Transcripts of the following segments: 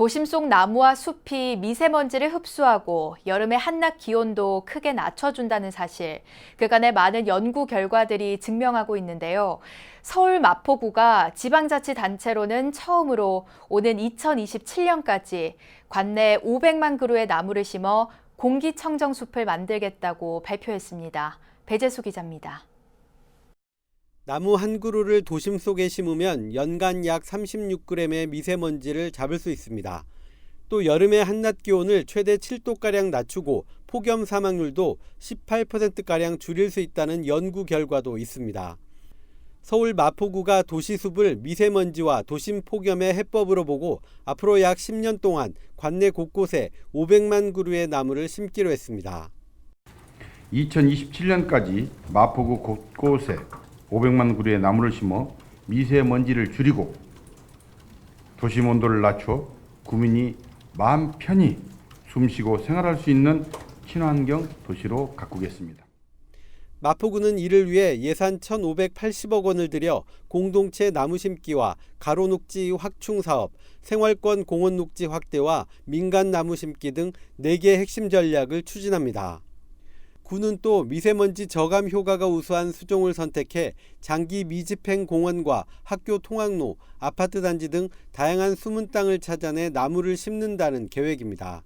도심 속 나무와 숲이 미세먼지를 흡수하고 여름의 한낮 기온도 크게 낮춰준다는 사실, 그간의 많은 연구 결과들이 증명하고 있는데요. 서울 마포구가 지방자치단체로는 처음으로 오는 2027년까지 관내 500만 그루의 나무를 심어 공기청정 숲을 만들겠다고 발표했습니다. 배재수 기자입니다. 나무 한 그루를 도심 속에 심으면 연간 약 36g의 미세먼지를 잡을 수 있습니다. 또 여름의 한낮 기온을 최대 7도가량 낮추고 폭염 사망률도 18%가량 줄일 수 있다는 연구 결과도 있습니다. 서울 마포구가 도시숲을 미세먼지와 도심 폭염의 해법으로 보고 앞으로 약 10년 동안 관내 곳곳에 500만 그루의 나무를 심기로 했습니다. 2027년까지 마포구 곳곳에 500만 그루의 나무를 심어 미세먼지를 줄이고 도심 온도를 낮춰 구민이 마음 편히 숨쉬고 생활할 수 있는 친환경 도시로 가꾸겠습니다. 마포구는 이를 위해 예산 1,580억 원을 들여 공동체 나무 심기와 가로녹지 확충 사업, 생활권 공원 녹지 확대와 민간 나무 심기 등 4개 핵심 전략을 추진합니다. 구는 또 미세먼지 저감 효과가 우수한 수종을 선택해 장기 미집행 공원과 학교 통학로, 아파트 단지 등 다양한 숨은 땅을 찾아내 나무를 심는다는 계획입니다.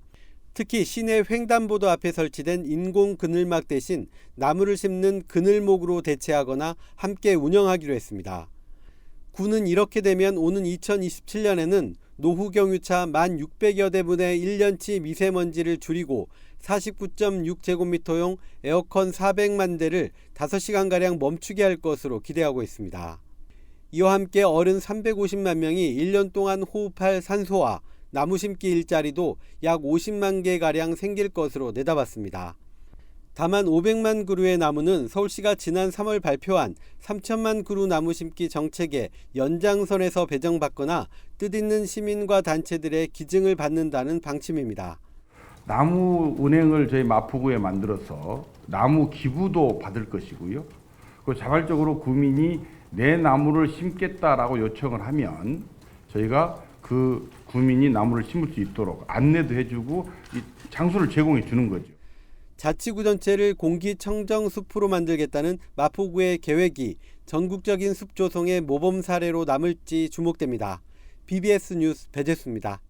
특히 시내 횡단보도 앞에 설치된 인공 그늘막 대신 나무를 심는 그늘목으로 대체하거나 함께 운영하기로 했습니다. 구는 이렇게 되면 오는 2027년에는 노후 경유차 1,600여 대분의 1년치 미세먼지를 줄이고 49.6제곱미터용 에어컨 400만 대를 5시간가량 멈추게 할 것으로 기대하고 있습니다. 이와 함께 어른 350만 명이 1년 동안 호흡할 산소와 나무 심기 일자리도 약 50만 개가량 생길 것으로 내다봤습니다. 다만 500만 그루의 나무는 서울시가 지난 3월 발표한 3천만 그루 나무 심기 정책의 연장선에서 배정받거나 뜻있는 시민과 단체들의 기증을 받는다는 방침입니다. 나무 은행을 저희 마포구에 만들어서 나무 기부도 받을 것이고요. 그 자발적으로 구민이 내 나무를 심겠다라고 요청을 하면 저희가 그 구민이 나무를 심을 수 있도록 안내도 해주고 이 장소를 제공해 주는 거죠. 자치구 전체를 공기청정 숲으로 만들겠다는 마포구의 계획이 전국적인 숲 조성의 모범 사례로 남을지 주목됩니다. BBS 뉴스 배재수입니다.